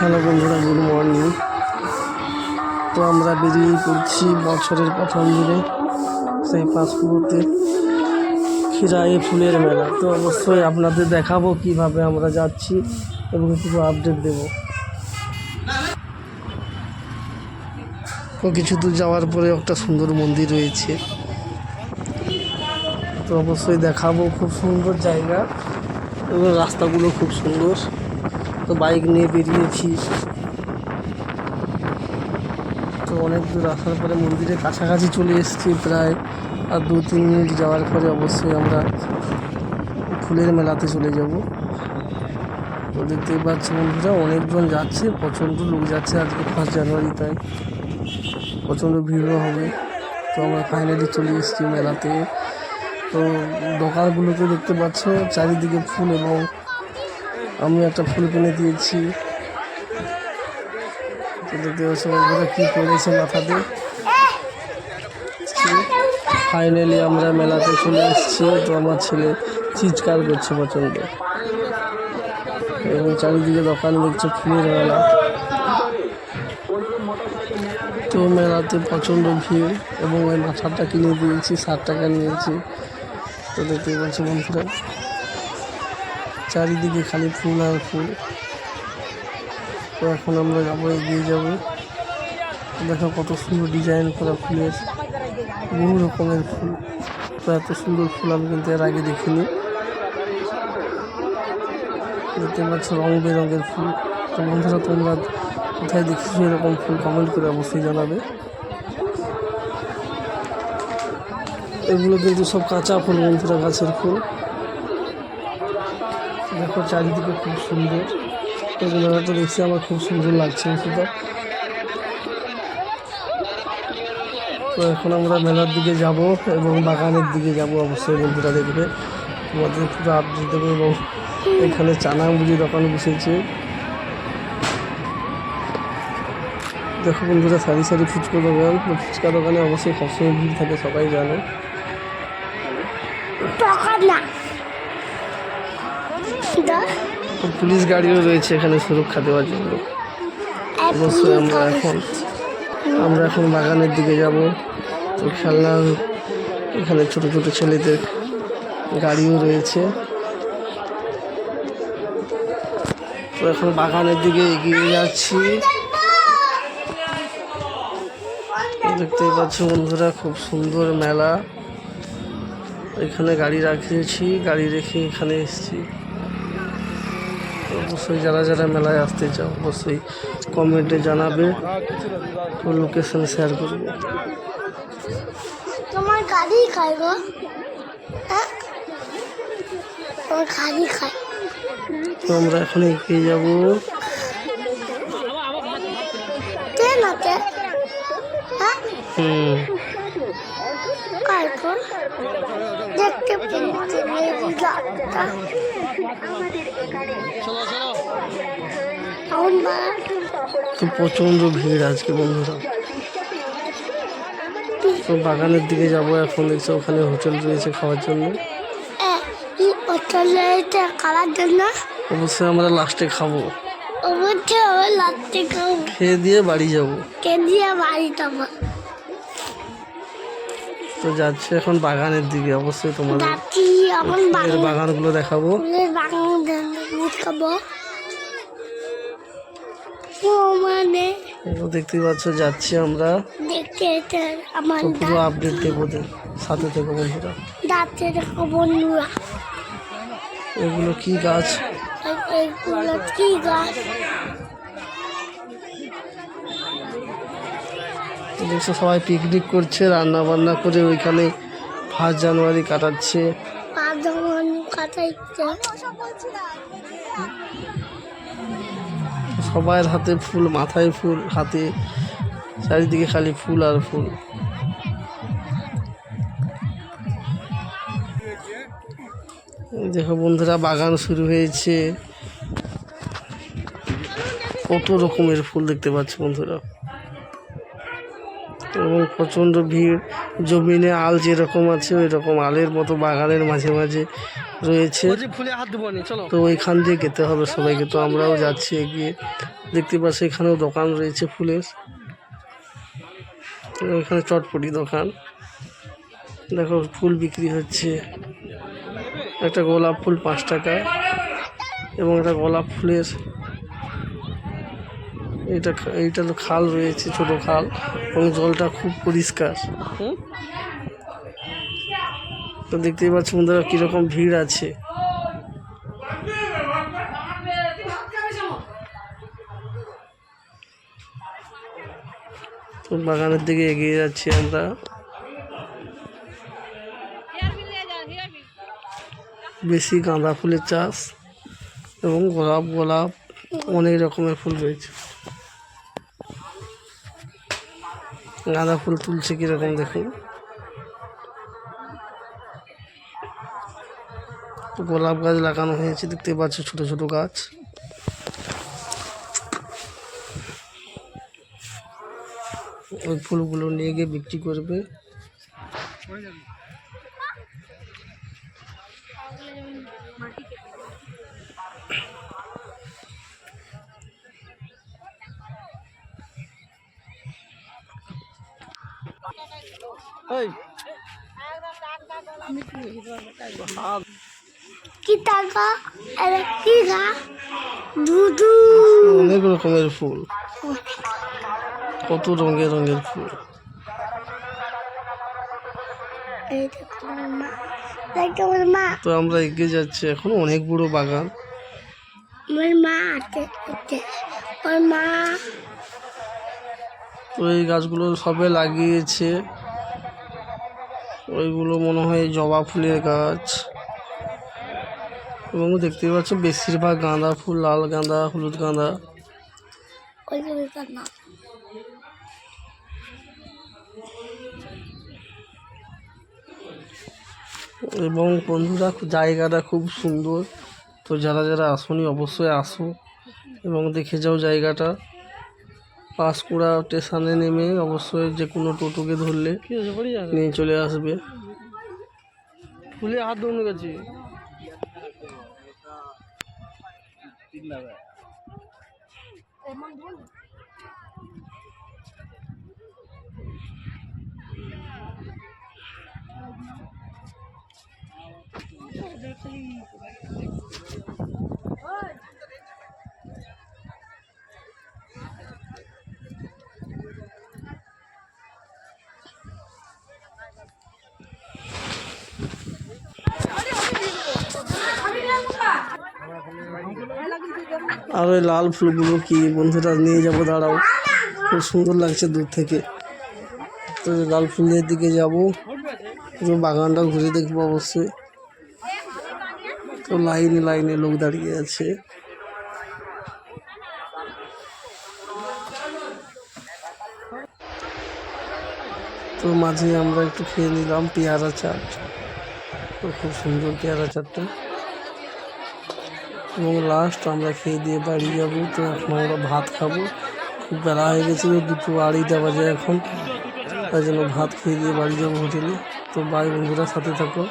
Hello বন্ধুরা, good morning. তো আমরা বেরিয়ে পড়ছি বছরের প্রথম দিনে, সেই পাঁচপুকুরতে খিরাই ফুলের মেলা। তো অবশ্যই আপনাদের দেখাবো কীভাবে আমরা যাচ্ছি এবং কিছু আপডেট দেব। তো কিছু দূর যাওয়ার পরে একটা সুন্দর মন্দির রয়েছে। তো অবশ্যই দেখাবো, খুব সুন্দর জায়গা এবং রাস্তাগুলো খুব সুন্দর। তো বাইক নিয়ে বেরিয়েছি। তো অনেক দূর আসার পরে মন্দিরের কাছাকাছি চলে এসেছি প্রায় আর দু, তিন মিনিট যাওয়ার পরে অবশ্যই আমরা ফুলের মেলাতে চলে যাব। তো দেখতেই পাচ্ছি বন্ধুরা, অনেকজন যাচ্ছে, প্রচণ্ড লোক যাচ্ছে আজকে ফার্স্ট জানুয়ারি তাই প্রচণ্ড ভিড়ও হবে। তো আমরা ফাইনালি চলে এসেছি মেলাতে। তো দোকানগুলোকে দেখতে পাচ্ছ, চারিদিকে ফুল এবং আমি একটা ফুল কিনে দিয়েছি। বন্ধুরা কী করেছে মাথাতে? ফাইনালি আমরা মেলাতে চলে এসেছি। তো আমার ছেলে চিৎকার করছে প্রচণ্ড। এবং চারিদিকে দোকান দেখছে ফুলের মেলা তো মেলাতে প্রচণ্ড ভিড় এবং ওই মাথাটা কিনে দিয়েছি ষাট টাকা নিয়েছি। তো দেখতে পাচ্ছি বন্ধুরা। চারিদিকে খালি ফুল আর ফুল। তো এখন আমরা যাব, এগিয়ে যাব। দেখো কত সুন্দর ডিজাইন করা ফুলের বহু রকমের ফুল। তো এত সুন্দর ফুল আমি কিন্তু এর আগে দেখিনি। দেখতে পাচ্ছ রং বেরঙের ফুল। তো বন্ধুরা, তোমরা কোথায় দেখেছ এরকম ফুল কমেন্ট করে অবশ্যই জানাবে। এগুলো কিন্তু সব কাঁচা ফুল বন্ধুরা, গাছের ফুল। দেখো, চারিদিকে খুব সুন্দর। তো মেলাটা দেখছি, আমার খুব সুন্দর লাগছে সেটা। তো এখন আমরা মেলার দিকে যাব এবং বাগানের দিকে যাব, অবশ্যই বন্ধুরা দেখবে। তোমাদের পুরো আপডেট দেবো এবং এখানে চানা মুড়ি দোকান বসেছে। দেখো বন্ধুরা, সারি সারি ফুচকা দোকান। ফুচকা দোকানে অবশ্যই সবসময় ভিড় থাকে, সবাই জানে। পুলিশ গাড়িও রয়েছে এখানে সুরক্ষা দেওয়ার জন্য। অবশ্যই আমরা এখন আমরা এখন বাগানের দিকে যাব। তো খেলনার এখানে ছোট ছোট ছেলেদের গাড়িও রয়েছে। তো এখন বাগানের দিকে এগিয়ে যাচ্ছি। দেখতেই পাচ্ছ বন্ধুরা খুব সুন্দর মেলা। এখানে গাড়ি রাখিয়েছি গাড়ি রেখে এখানে এসেছি। অবশ্যই যারা যারা মেলায় আসতে চাও অবশ্যই কমেন্টে জানাবে। তো লোকেশন শেয়ার করবে। তোমার গাড়ি গো। হ্যাঁ? তোমার গাড়ি খায় তো আমরা এখন এগিয়ে যাব। হ্যাঁ? হুম। কার ফোন দেখতে পেয়েছি রাতটা তো প্রচণ্ড ভিড় আজকে বন্ধুরা। তো বাগানের দিকে যাব এখন দেখছি ওখানে হোটেল রয়েছে খাওয়ার জন্য। এই হোটেলেতে খাওয়ার জন্য? অবশ্যই আমরা লাস্টে খাব। অবশ্যই আমার খাব। খেয়ে দিয়ে বাড়ি যাব। কে দিয়ে বাড়ি যাব। তো যাচ্ছে এখন বাগানের দিকে। অবশ্যই তোমাদের ফুলের বাগান বাগানগুলো দেখাবো। মানে তো দেখতেই পাচ্ছ যাচ্ছি আমরা। দেখতে পুরো আপডেট দেবো সাথে থেকে বন্ধুরা। বন্ধুরা। এগুলো কি গাছ? এই- কি গাছ? দেখছ সবাই পিকনিক করছে রান্না বান্না করে ওইখানে ফার্স্ট জানুয়ারি কাটাচ্ছে। সবার হাতে ফুল, মাথায় ফুল, হাতে, চারিদিকে খালি ফুল আর ফুল। দেখো বন্ধুরা, বাগান শুরু হয়েছে। কত রকমের ফুল দেখতে পাচ্ছ বন্ধুরা। এবং প্রচণ্ড ভিড়। জমিনে আল যেরকম আছে ওই রকম আলের মতো বাগানের মাঝে মাঝে রয়েছে। তো ওইখান দিয়ে যেতে হবে সবাইকে। তো আমরাও যাচ্ছি এগিয়ে। দেখতে পাচ্ছি এখানেও দোকান রয়েছে ফুলের। ওইখানে চটপটি দোকান। দেখো ফুল বিক্রি হচ্ছে। একটা গোলাপ ফুল পাঁচ টাকা এবং একটা গোলাপ ফুলের এটা এইটা তো খাল রয়েছে ছোট খাল এবং জলটা খুব পরিষ্কার? তো দেখতেই পাচ্ছি বন্ধুরা কীরকম ভিড় আছে। তো বাগানের দিকে এগিয়ে যাচ্ছি আমরা। বেশি গাঁদা ফুলের চাষ এবং গোলাপ গোলাপ অনেক রকমের ফুল রয়েছে। গাঁদা ফুল তুলছে কীরকম দেখুন। গোলাপ গাছ লাগানো হয়েছে, দেখতে পাচ্ছ ছোট ছোট গাছ। ওই ফুলগুলো নিয়ে গিয়ে বিক্রি করবে। এই। কি টাকা? কি গা? দুধু। অনেক রকমের ফুল। কত রঙের রঙের ফুল। তো আমরা এগিয়ে যাচ্ছি এখন অনেক বড় বাগান। আমার মা ওর মা। তো এই গাছগুলো সবে লাগিয়েছে। ওইগুলো মনে হয় জবা ফুলের গাছ। এবং দেখতে পাচ্ছ বেশিরভাগ গাঁদা ফুল, লাল গাঁদা, হলুদ গাঁদা। এবং বন্ধুরা, জায়গাটা খুব সুন্দর। তো যারা যারা আসনি, অবশ্যই আসো এবং দেখে যাও জায়গাটা। পাঁশকুড়া স্টেশনে নেমে অবশ্যই যে কোনো টোটোকে ধরলে নিয়ে চলে আসবে। ফুলে হাত দেবো গেছি। আর ওই লাল ফুলগুলো কি বন্ধুরা নিয়ে যাব, দাঁড়াও। খুব সুন্দর লাগছে দূর থেকে। তো লাল ফুলের দিকে যাব। বাগানটা ঘুরে দেখব অবশ্যই। তো লাইনে লাইনে লোক দাঁড়িয়ে আছে। তো মাঝে আমরা একটু খেয়ে নিলাম পেয়ারা চাট। তো খুব সুন্দর পেয়ারা চাটটা। এবং লাস্ট আমরা খেয়ে দিয়ে বাড়ি যাব, তো এখন আমরা ভাত খাব। খুব বেলা হয়ে গেছিল, দুটো আড়াইটা বাজে এখন। তাই জন্য ভাত খেয়ে দিয়ে বাড়ি যাব হোটেলে তো বাই বন্ধুরা, সাথে থাকো।